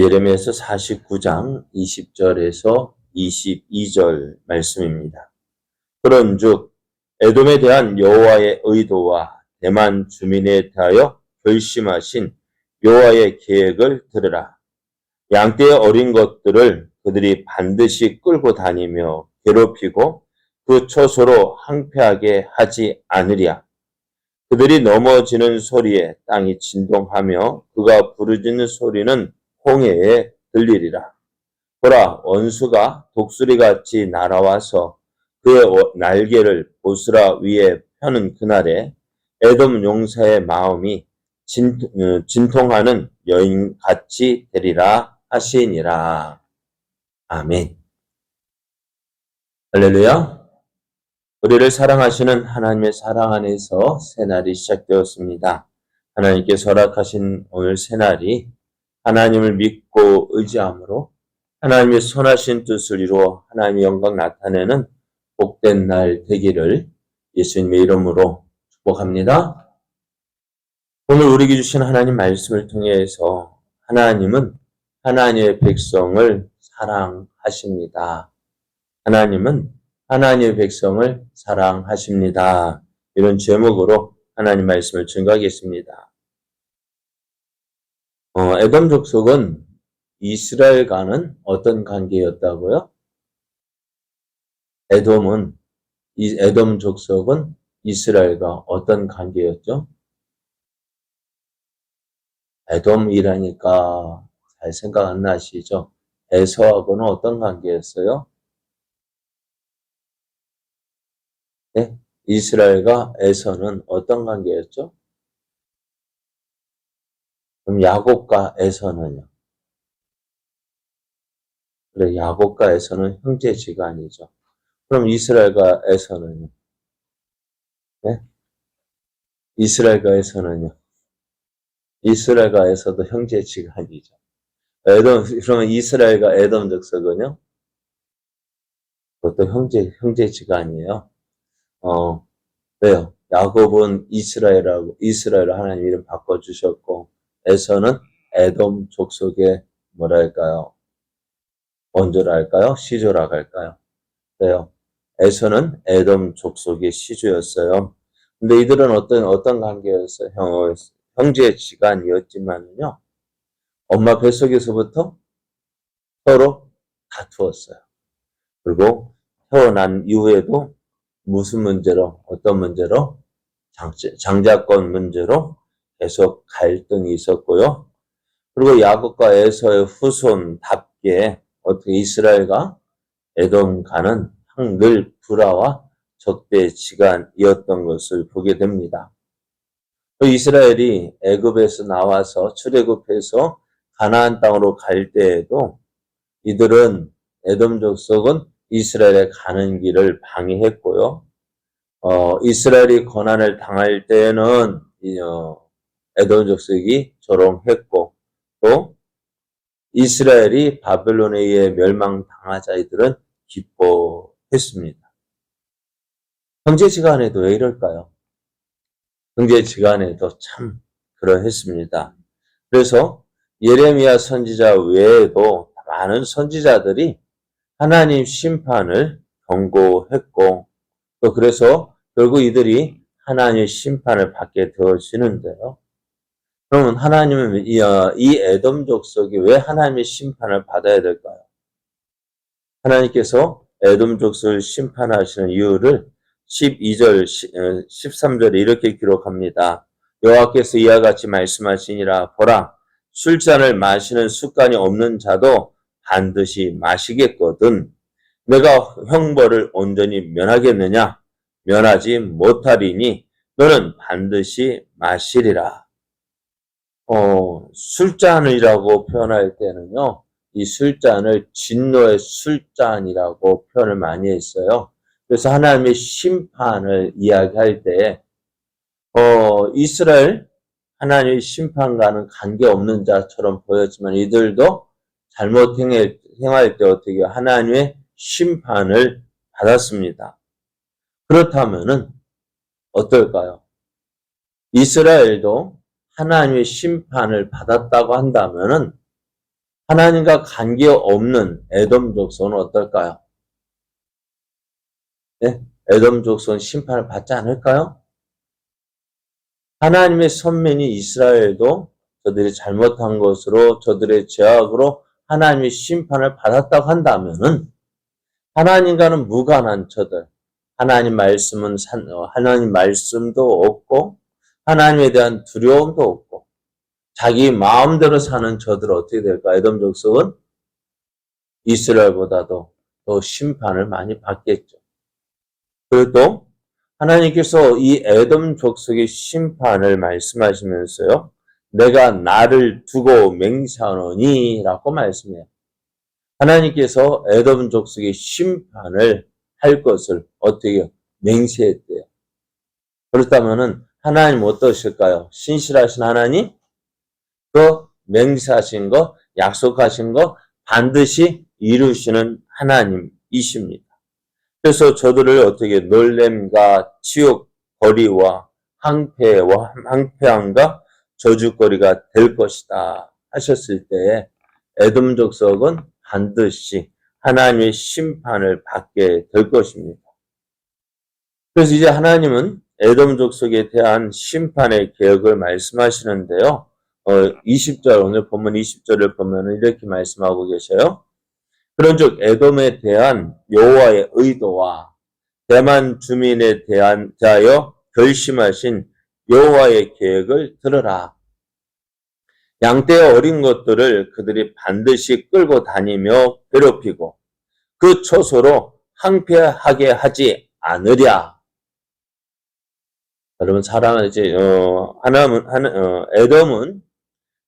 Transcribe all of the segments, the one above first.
예레미야서 49장 20절에서 22절 말씀입니다. 그런즉 에돔에 대한 여호와의 의도와 대만 주민에 대하여 결심하신 여호와의 계획을 들으라. 양떼의 어린 것들을 그들이 반드시 끌고 다니며 괴롭히고 그 초소로 항폐하게 하지 않으랴. 그들이 넘어지는 소리에 땅이 진동하며 그가 부르짖는 소리는 홍해에 들리리라. 보라, 원수가 독수리같이 날아와서 그의 어- 날개를 보스라 위에 펴는 그날에 에돔 용사의 마음이 진, 어, 진통하는 여인같이 되리라 하시니라. 아멘. 할렐루야. 우리를 사랑하시는 하나님의 사랑 안에서 새날이 시작되었습니다. 하나님께서 허락하신 오늘 새날이 하나님을 믿고 의지함으로 하나님의 선하신 뜻을 이루어 하나님의 영광 나타내는 복된 날 되기를 예수님의 이름으로 축복합니다. 오늘 우리에게 주신 하나님 말씀을 통해서 하나님은 하나님의 백성을 사랑하십니다. 하나님은 하나님의 백성을 사랑하십니다. 이런 제목으로 하나님 말씀을 증거하겠습니다. 어, 에돔 족속은 이스라엘과는 어떤 관계였다고요? 에돔은 이 에돔 족속은 이스라엘과 어떤 관계였죠? 에돔이라니까 잘 생각 안 나시죠? 에서하고는 어떤 관계였어요? 네? 이스라엘과 에서는 어떤 관계였죠? 그럼 야곱과 에서는요? 그래, 야곱과 에서는 형제지간이죠. 그럼 이스라엘과 에서는요? 네? 이스라엘과 에서는요? 이스라엘과 에서도 형제지간이죠. 에돔, 그러면 이스라엘과 에돔 족속은요? 그것도 형제, 형제지간이에요. 어, 왜요? 야곱은 이스라엘하고, 이스라엘 하나님 이름 바꿔주셨고, 에서는 에돔 족속의 뭐랄까요? 원조랄까요? 시조라 할까요? 왜요? 에서는 에돔 족속의 시조였어요. 근데 이들은 어떤, 어떤 관계였어요? 형, 형제 지간이었지만요. 엄마 뱃속에서부터 서로 다투었어요. 그리고 태어난 이후에도 무슨 문제로, 어떤 문제로? 장자권 문제로 계속 갈등이 있었고요. 그리고 야곱과 에서의 후손답게 어떻게 이스라엘과 에돔과는 늘 불화와 적대지간이었던 것을 보게 됩니다. 이스라엘이 애굽에서 나와서 출애굽해서 가나안 땅으로 갈 때에도 이들은 에돔 족속은 이스라엘에 가는 길을 방해했고요. 어, 이스라엘이 고난을 당할 때에는 어, 에돔 족속이 조롱했고 또 이스라엘이 바벨론에 의해 멸망당하자 이들은 기뻐했습니다. 형제지간에도 왜 이럴까요? 형제지간에도 참 그러했습니다. 그래서 예레미야 선지자 외에도 많은 선지자들이 하나님 심판을 경고했고 또 그래서 결국 이들이 하나님의 심판을 받게 되어지는데요. 그러면 하나님은 이, 어, 이 에돔 족속이 왜 하나님의 심판을 받아야 될까요? 하나님께서 에돔 족속을 심판하시는 이유를 12절, 13절에 이렇게 기록합니다. 여호와께서 이와 같이 말씀하시니라 보라 술잔을 마시는 습관이 없는 자도 반드시 마시겠거든 내가 형벌을 온전히 면하겠느냐 면하지 못하리니 너는 반드시 마시리라. 어, 술잔이라고 표현할 때는요, 이 술잔을 진노의 술잔이라고 표현을 많이 했어요. 그래서 하나님의 심판을 이야기할 때, 어, 이스라엘 하나님의 심판과는 관계없는 자처럼 보였지만 이들도 잘못 행할, 때 어떻게 하나님의 심판을 받았습니다. 그렇다면은 어떨까요? 이스라엘도 하나님의 심판을 받았다고 한다면은 하나님과 관계없는 에돔 족속은 어떨까요? 네? 에돔 족속은 심판을 받지 않을까요? 하나님의 선민이 이스라엘도 저들이 잘못한 것으로 저들의 죄악으로 하나님의 심판을 받았다고 한다면은 하나님과는 무관한 저들, 하나님 말씀은 산- 어, 하나님 말씀도 없고 하나님에 대한 두려움도 없고 자기 마음대로 사는 저들 어떻게 될까? 에돔 족속은 이스라엘보다도 더 심판을 많이 받겠죠. 그리고 또 하나님께서 이 에돔 족속의 심판을 말씀하시면서요. 내가 나를 두고 맹세하노니 라고 말씀해요. 하나님께서 에돔 족속의 심판을 할 것을 어떻게 맹세했대요. 그렇다면은 하나님 어떠실까요? 신실하신 하나님? 그 맹세하신 거, 약속하신 거 반드시 이루시는 하나님이십니다. 그래서 저들을 어떻게 놀램과 치욕, 거리와 항폐와 항폐함과 저주거리가 될 것이다 하셨을 때에 에돔 족속은 반드시 하나님의 심판을 받게 될 것입니다. 그래서 이제 하나님은 에돔 족속에 대한 심판의 계획을 말씀하시는데요. 어, 20절, 오늘 본문 20절을 보면 이렇게 말씀하고 계셔요. 그런즉 에돔에 대한 여호와의 의도와 대만 주민에 대한 대하여 결심하신 여호와의 계획을 들으라. 양떼의 어린 것들을 그들이 반드시 끌고 다니며 괴롭히고 그 초소로 항폐하게 하지 않으랴. 여러분 사랑은 이제 어 하나는 하나 어 에돔은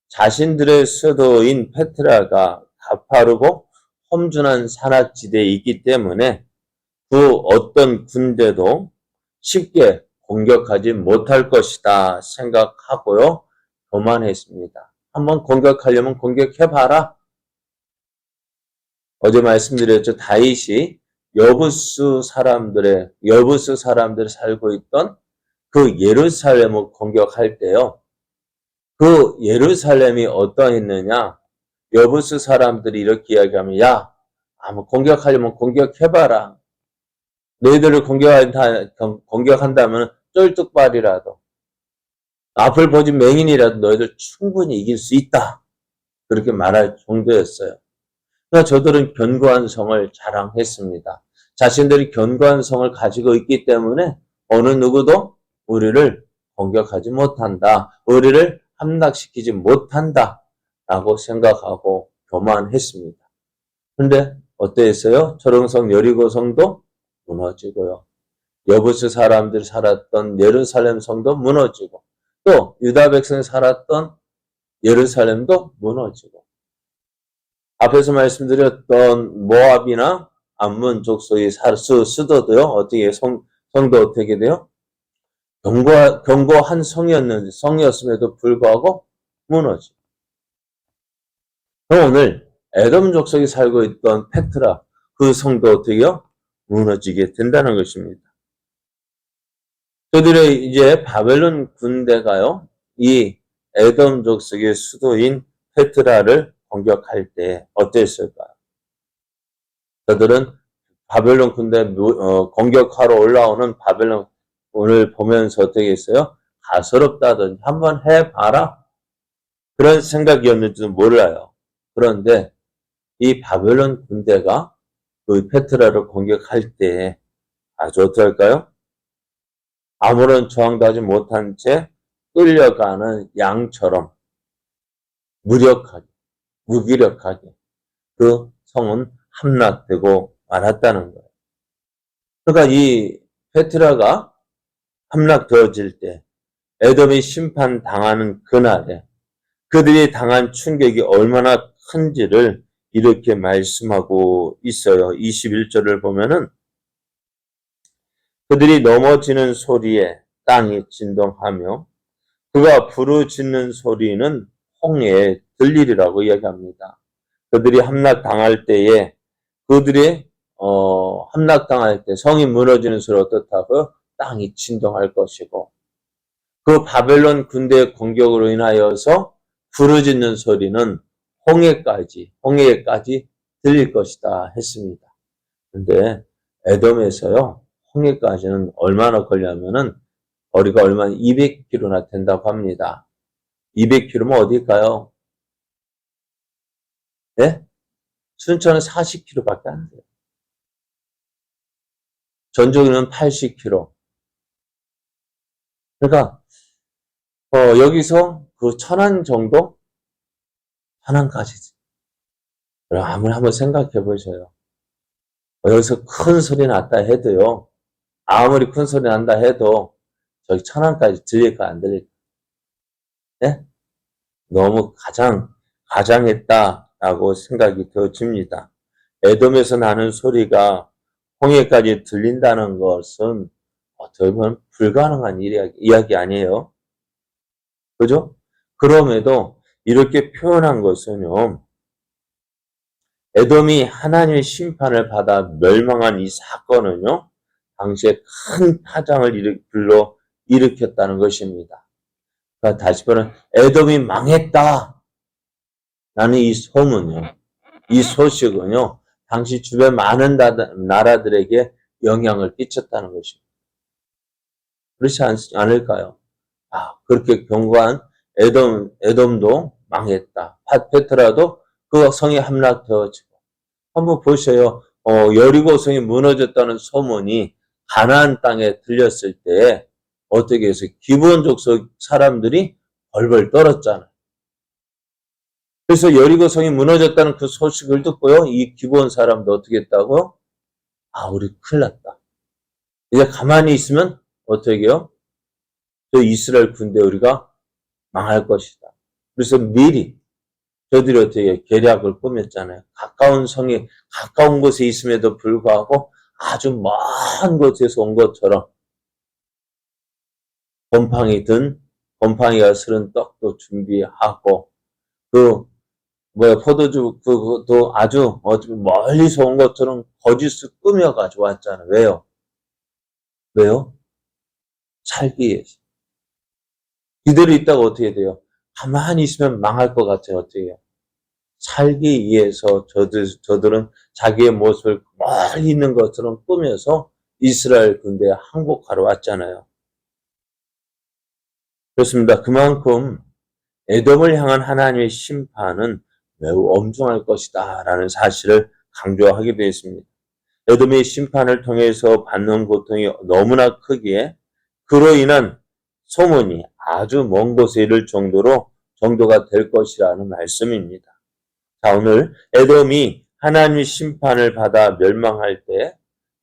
자신들의 수도인 페트라가 가파르고 험준한 산악지대에 있기 때문에 그 어떤 군대도 쉽게 공격하지 못할 것이다 생각하고요. 교만했습니다. 한번 공격하려면 공격해봐라. 어제 말씀드렸죠. 다윗이 여부스 사람들의, 여부스 사람들이 살고 있던 그 예루살렘을 공격할 때요. 그 예루살렘이 어떠했느냐? 여부스 사람들이 이렇게 이야기하면, 야, 아무 공격하려면 공격해봐라. 너희들을 공격한다, 공격한다면 쫄뚝발이라도, 앞을 보지 맹인이라도 너희들 충분히 이길 수 있다. 그렇게 말할 정도였어요. 그러나 저들은 견고한 성을 자랑했습니다. 자신들이 견고한 성을 가지고 있기 때문에 어느 누구도 우리를 공격하지 못한다. 우리를 함락시키지 못한다. 라고 생각하고 교만했습니다. 근데 어땠어요? 철옹성 여리고성도 무너지고요. 여부스 사람들이 살았던 예루살렘 성도 무너지고 또 유다 백성이 살았던 예루살렘도 무너지고 앞에서 말씀드렸던 모압이나 암문 족속의 수, 수도도요 어떻게 성, 성도 어떻게 돼요? 견고, 견고한 성이었는데 성이었음에도 불구하고 무너지. 그럼 오늘 에돔 족속이 살고 있던 페트라 그 성도 어떻게요? 무너지게 된다는 것입니다. 그들의 이제 바벨론 군대가요, 이 에돔 족속의 수도인 페트라를 공격할 때 어땠을까요? 저들은 바벨론 군대 어, 공격하러 올라오는 바벨론 오늘 보면서 어떻게 했어요? 가소롭다든지 한번 해봐라. 그런 생각이었는지도 몰라요. 그런데 이 바벨론 군대가 그 페트라를 공격할 때 아주 어떨까요? 아무런 저항도 하지 못한 채 끌려가는 양처럼 무력하게, 무기력하게 그 성은 함락되고 말았다는 거예요. 그러니까 이 페트라가 함락되어질 때 에돔이 심판 당하는 그날에 그들이 당한 충격이 얼마나 큰지를 이렇게 말씀하고 있어요. 21절을 보면은 그들이 넘어지는 소리에 땅이 진동하며 그가 부르짖는 소리는 홍해에 들리리라고 이야기합니다. 그들이 함락당할 때에 그들이 어, 함락당할 때 성이 무너지는 소리 어떻다고요? 땅이 진동할 것이고 그 바벨론 군대의 공격으로 인하여서 부르짖는 소리는 홍해까지, 홍해까지 들릴 것이다 했습니다. 근데 에돔에서요, 홍해까지는 얼마나 걸냐면은 거리가 얼마나 200km나 된다고 합니다. 200km면 어딜까요? 네? 순천은 40km밖에 안 돼요. 전종이는 80km. 그러니까 어, 여기서 그 천안 정도? 천안까지지. 그럼 아무리 한번 생각해 보셔요. 어, 여기서 큰 소리 났다 해도요. 아무리 큰 소리 난다 해도 저기 천안까지 들릴까 안 들릴까? 네? 너무 가장 가장했다라고 생각이 되어집니다. 에돔에서 나는 소리가 홍해까지 들린다는 것은 어떻게 보면 불가능한 이야기, 이야기 아니에요. 그죠? 그럼에도 이렇게 표현한 것은요, 에돔이 하나님의 심판을 받아 멸망한 이 사건은요, 당시에 큰 파장을 일으, 불러 일으켰다는 것입니다. 그러니까 다시 말하면 에돔이 망했다. 나는 이 소문요, 이 소식은요, 당시 주변 많은 나라들에게 영향을 끼쳤다는 것입니다. 그렇지 않, 않을까요? 아, 그렇게 견고한 에돔, 에돔도 망했다. 페트라도 그 성이 함락되어지고. 한번 보세요. 어, 여리고 성이 무너졌다는 소문이 가나안 땅에 들렸을 때 어떻게 해서 기본적 사람들이 벌벌 떨었잖아요. 그래서 여리고 성이 무너졌다는 그 소식을 듣고요. 이 기본 사람도 어떻게 했다고? 아, 우리 큰일 났다. 이제 가만히 있으면 어떻게 해요? 저 이스라엘 군대 우리가 망할 것이다. 그래서 미리 저들이 어떻게 계략을 꾸몄잖아요. 가까운 성이 가까운 곳에 있음에도 불구하고 아주 먼 곳에서 온 것처럼 곰팡이 든 곰팡이가 스른 떡도 준비하고 그 뭐야 포도주 그도 아주 멀리서 온 것처럼 거짓을 꾸며가지고 왔잖아요. 왜요? 왜요? 살기 위해서. 이대로 있다가 어떻게 돼요? 가만히 있으면 망할 것 같아요. 어떻게 해요? 살기 위해서 저들, 저들은 자기의 모습을 멀리 있는 것처럼 꾸며서 이스라엘 군대에 항복하러 왔잖아요. 그렇습니다. 그만큼 에돔을 향한 하나님의 심판은 매우 엄중할 것이다 라는 사실을 강조하게 되어 있습니다. 에돔의 심판을 통해서 받는 고통이 너무나 크기에 그로 인한 소문이 아주 먼 곳에 이를 정도로 정도가 될 것이라는 말씀입니다. 자, 오늘 에돔이 하나님의 심판을 받아 멸망할 때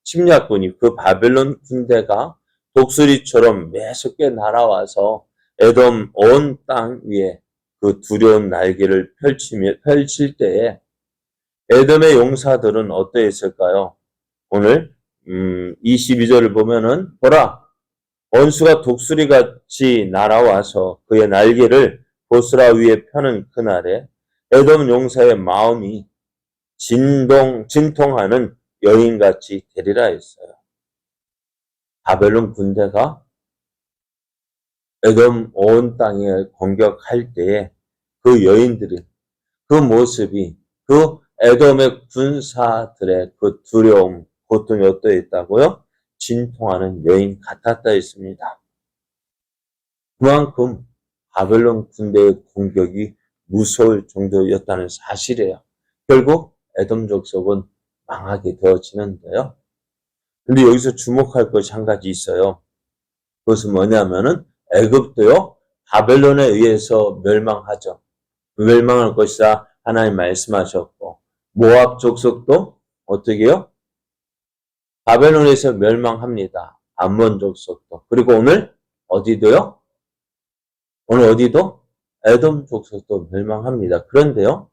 침략군이 그 바벨론 군대가 독수리처럼 매섭게 날아와서 에돔 온 땅 위에 그 두려운 날개를 펼치며, 펼칠 때에 에돔의 용사들은 어떠했을까요? 오늘 음, 22절을 보면은 보라 원수가 독수리 같이 날아와서 그의 날개를 보스라 위에 펴는 그날에 에돔 용사의 마음이 진동 진통하는 여인같이 되리라 했어요. 바벨론 군대가 에돔 온 땅에 공격할 때에 그 여인들이 그 모습이 그 에돔의 군사들의 그 두려움, 고통이 어떠했다고요? 진통하는 여인 같았다 했습니다. 그만큼 바벨론 군대의 공격이 무서울 정도였다는 사실이에요. 결국 에돔 족속은 망하게 되어지는데요. 근데 여기서 주목할 것이 한 가지 있어요. 그것은 뭐냐면은 애굽도요 바벨론에 의해서 멸망하죠. 멸망할 것이다 하나님 말씀하셨고 모압 족속도 어떻게요? 바벨론에서 멸망합니다. 암몬 족 속도 그리고 오늘 어디도요? 오늘 어디도 에돔 족속도 멸망합니다. 그런데요,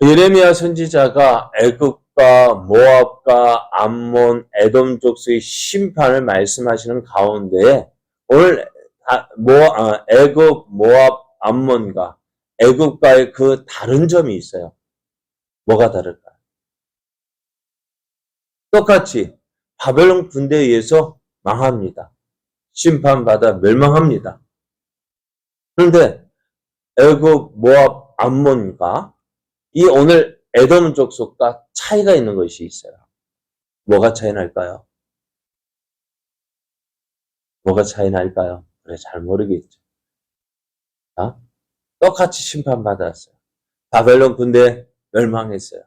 예레미야 선지자가 애굽과 모압과 암몬, 에돔 족속의 심판을 말씀하시는 가운데 오늘 모 아, 애굽, 모압, 암몬과 애굽과의 그 다른 점이 있어요. 뭐가 다를까요? 똑같이 바벨론 군대에 의해서 망합니다. 심판받아 멸망합니다. 그런데 애굽, 모압, 암몬과 이 오늘 에돔 족속과 차이가 있는 것이 있어요. 뭐가 차이 날까요? 뭐가 차이 날까요? 그래, 잘 모르겠죠. 아? 똑같이 심판받았어요. 바벨론 군대 멸망했어요.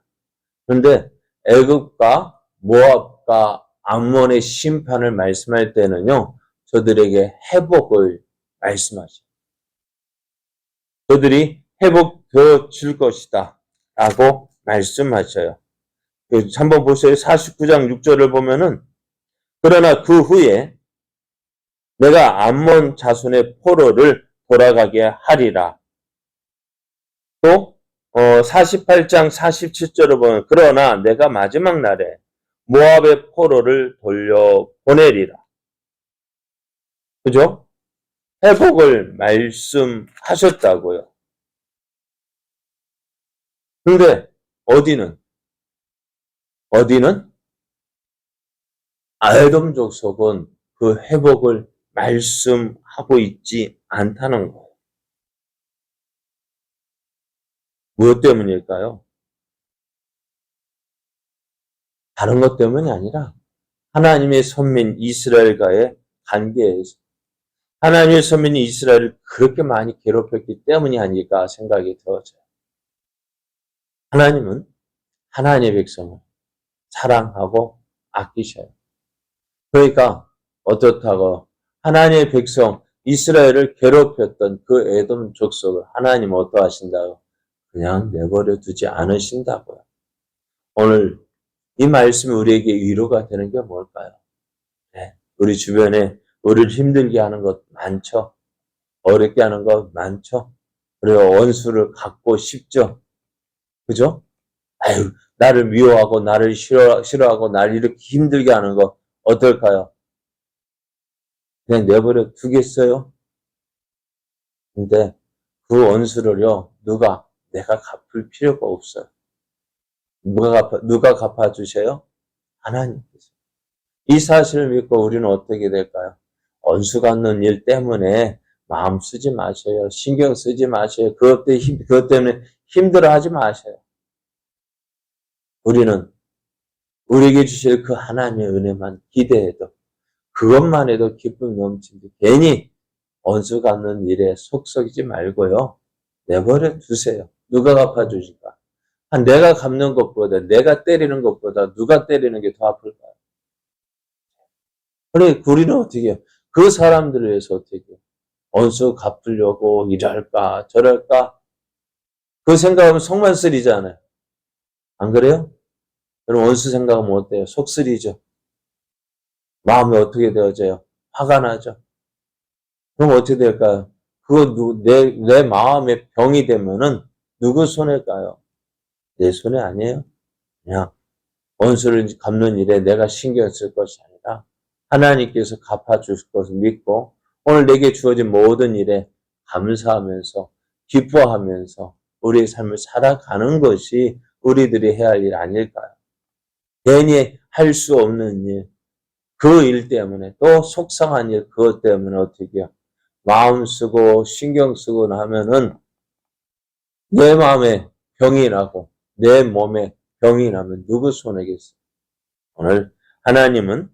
그런데 애굽과 모압과 암몬의 심판을 말씀할 때는요, 저들에게 회복을 말씀하셔요. 저들이 회복되어 줄 것이다. 라고 말씀하셔요. 그 한번 보세요. 49장 6절을 보면은, 그러나 그 후에 내가 암몬 자손의 포로를 돌아가게 하리라. 또, 어, 48장 47절을 보면, 그러나 내가 마지막 날에 모압의 포로를 돌려보내리라. 그죠? 회복을 말씀하셨다고요. 근데 어디는 어디는 아에돔 족속은 그 회복을 말씀하고 있지 않다는 거예요. 무엇 때문일까요? 다른 것 때문이 아니라 하나님의 선민 이스라엘과의 관계에서 하나님의 선민이 이스라엘을 그렇게 많이 괴롭혔기 때문이 아닐까 생각이 들어져요. 하나님은 하나님의 백성을 사랑하고 아끼셔요. 그러니까 어떻다고 하나님의 백성 이스라엘을 괴롭혔던 그 에돔 족속을 하나님 어떠하신다고 그냥 내버려 두지 않으신다고요. 오늘 이 말씀이 우리에게 위로가 되는 게 뭘까요? 네, 우리 주변에 우리를 힘들게 하는 것 많죠. 어렵게 하는 것 많죠. 그리고 원수를 갖고 싶죠. 그죠? 아유, 나를 미워하고 나를 싫어, 싫어하고 나를 이렇게 힘들게 하는 거 어떨까요? 그냥 내버려 두겠어요? 근데 그 원수를요, 누가, 내가 갚을 필요가 없어요. 누가 갚아, 누가 갚아주세요? 하나님께서. 이 사실을 믿고 우리는 어떻게 될까요? 원수 갚는 일 때문에 마음 쓰지 마세요. 신경 쓰지 마세요. 그것 때문에, 힘, 그것 때문에 힘들어 하지 마세요. 우리는 우리에게 주실 그 하나님의 은혜만 기대해도 그것만 해도 기쁨이 넘치는데 괜히 원수 갚는 일에 속썩이지 말고요. 내버려 두세요. 누가 갚아주실까? 한 내가 갚는 것보다 내가 때리는 것보다 누가 때리는 게 더 아플까요? 그래 우리는 어떻게 해요? 그 사람들을 위해서 어떻게 해요? 원수 갚으려고 이럴까 저럴까 그 생각하면 속만 쓰리잖아요. 안 그래요? 여러분 원수 생각하면 어때요? 속 쓰리죠. 마음이 어떻게 되어져요? 화가 나죠. 그럼 어떻게 될까요? 그거 누, 내, 내 마음의 병이 되면은 누구 손에 까요? 내 손에 아니에요. 그냥 원수를 갚는 일에 내가 신경 쓸 것이 아니라 하나님께서 갚아줄 것을 믿고 오늘 내게 주어진 모든 일에 감사하면서 기뻐하면서 우리의 삶을 살아가는 것이 우리들이 해야 할 일 아닐까요? 괜히 할 수 없는 일, 그 일 때문에 또 속상한 일, 그것 때문에 어떻게 해요? 마음 쓰고 신경 쓰고 나면은 내 마음에 병이 나고 내 몸에 병이 나면 누구 손에겠어요? 오늘 하나님은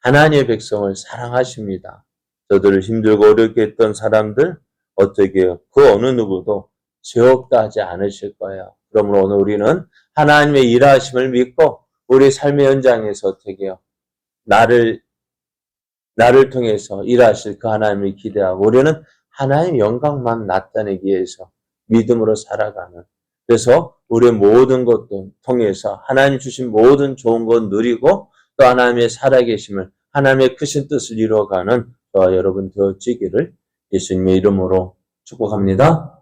하나님의 백성을 사랑하십니다. 저들을 힘들고 어렵게 했던 사람들 어떻게 해요? 그 어느 누구도 죄 없다 하지 않으실 거예요. 그러므로 오늘 우리는 하나님의 일하심을 믿고 우리 삶의 현장에서 어떻게 해요? 나를 나를 통해서 일하실 그 하나님을 기대하고 우리는 하나님의 영광만 나타내기 위해서 믿음으로 살아가는 그래서 우리의 모든 것도 통해서 하나님 주신 모든 좋은 것 누리고 또 하나님의 살아계심을 하나님의 크신 뜻을 이루어가는 저와 여러분 되어지기를 예수님의 이름으로 축복합니다.